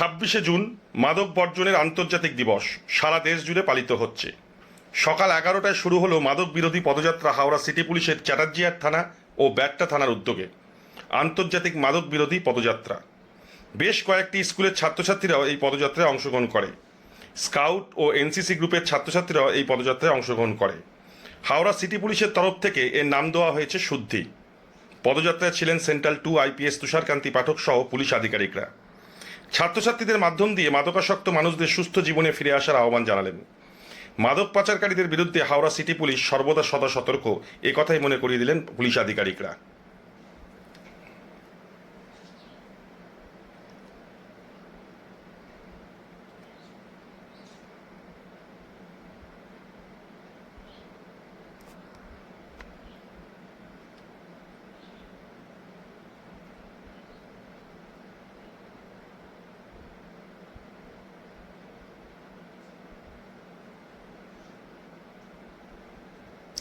ছাব্বিশে জুন মাদক বর্জনের আন্তর্জাতিক দিবস। সারা দেশ জুড়ে পালিত হচ্ছে। সকাল এগারোটায় শুরু হলো মাদক বিরোধী পদযাত্রা হাওড়া সিটি পুলিশের চ্যাটার্জিয়ার থানা ও ব্যাটটা থানার উদ্যোগে। আন্তর্জাতিক মাদক বিরোধী পদযাত্রা। বেশ কয়েকটি স্কুলের ছাত্রছাত্রীরাও এই পদযাত্রায় অংশগ্রহণ করে। স্কাউট ও এনসিসি গ্রুপের ছাত্রছাত্রীরাও এই পদযাত্রায় অংশগ্রহণ করে। হাওড়া সিটি পুলিশের তরফ থেকে এর নাম দেওয়া হয়েছে শুদ্ধি। পদযাত্রায় ছিলেন central two IPS Tusharkanti Pathak সহ পুলিশ আধিকারিকরা। ছাত্রছাত্রীদের মাধ্যম দিয়ে মাদকাসক্ত মানুষদের সুস্থ জীবনে ফিরে আসার আহ্বান জানালেন। মাদক পাচারকারীদের বিরুদ্ধে হাওড়া সিটি পুলিশ সর্বদা সদা সতর্ক, এ কথাই মনে করিয়ে দিলেন পুলিশ আধিকারিকরা।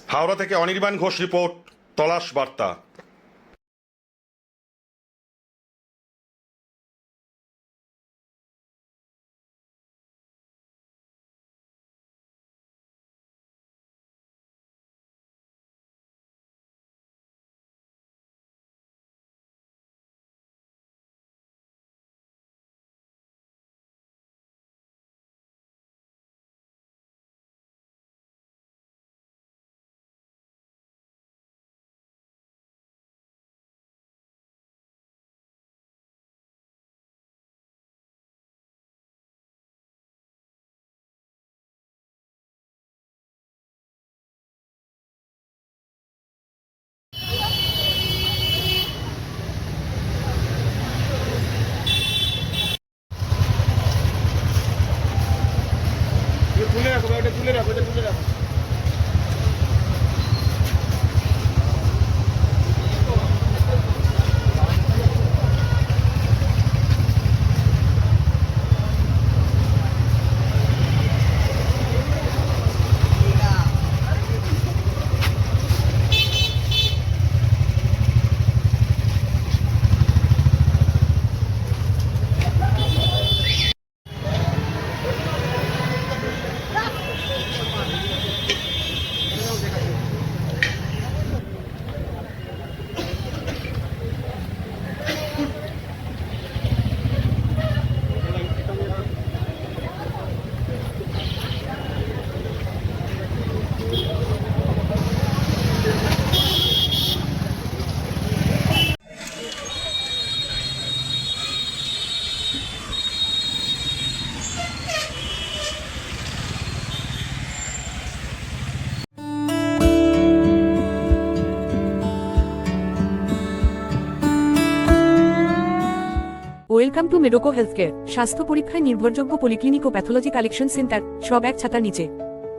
হাওড়া থেকে অনির্বাণ ঘোষ রিপোর্ট তলাশ বার্তা। ওটা তুলে রাখো ওটা তুলে রাখো। ওয়েলকাম টু মেডোকো হেলথকেয়ার, স্বাস্থ্য পরীক্ষায় নির্ভরযোগ্য পলিক্লিনিক ও প্যাথোলজি কালেকশন সেন্টার সব এক ছাতার নিচে।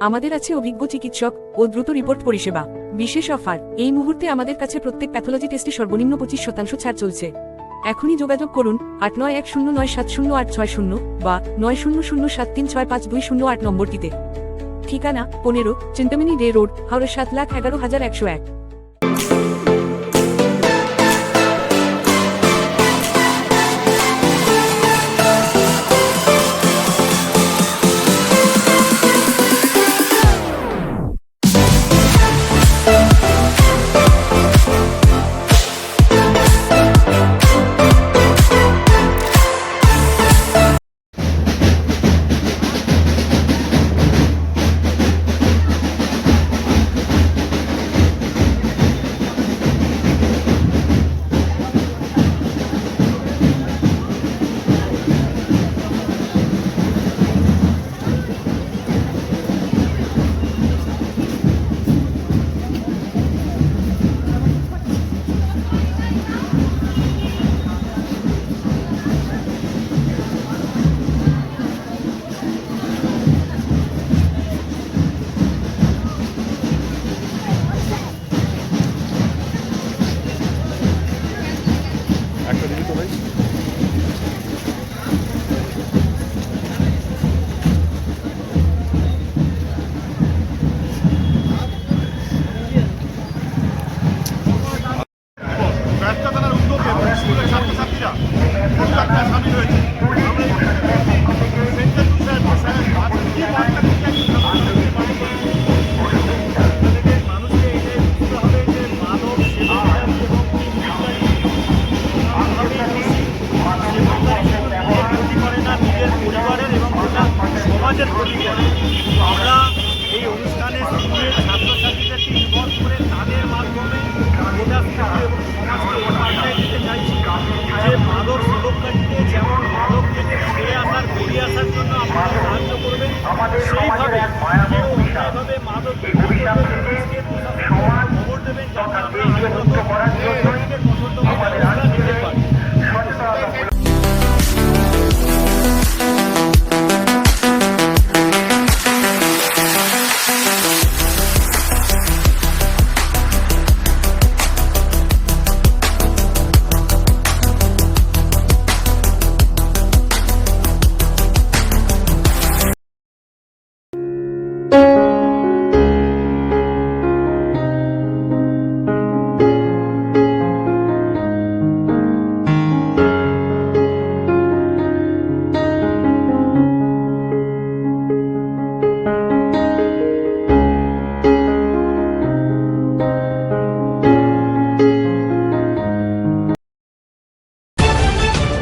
আমাদের আছে অভিজ্ঞ চিকিৎসক ও দ্রুত রিপোর্ট পরিষেবা। বিশেষ অফার এই মুহূর্তে আমাদের কাছে প্রত্যেক প্যাথোলজি টেস্টে সর্বনিম্ন পঁচিশ শতাংশ ছাড় চলছে। এখনই যোগাযোগ করুন, আট নয় এক শূন্য নয় সাত শূন্য আট ছয় শূন্য বা নয় শূন্য শূন্য সাত তিন ছয় পাঁচ দুই শূন্য আট নম্বরটিতে। ঠিকানা, পনেরো চিন্তামিনী ডে রোড, হাওড়া সাত লাখ এগারো হাজার একশো এক। সাহায্য করবেন সেইভাবে এই মাদক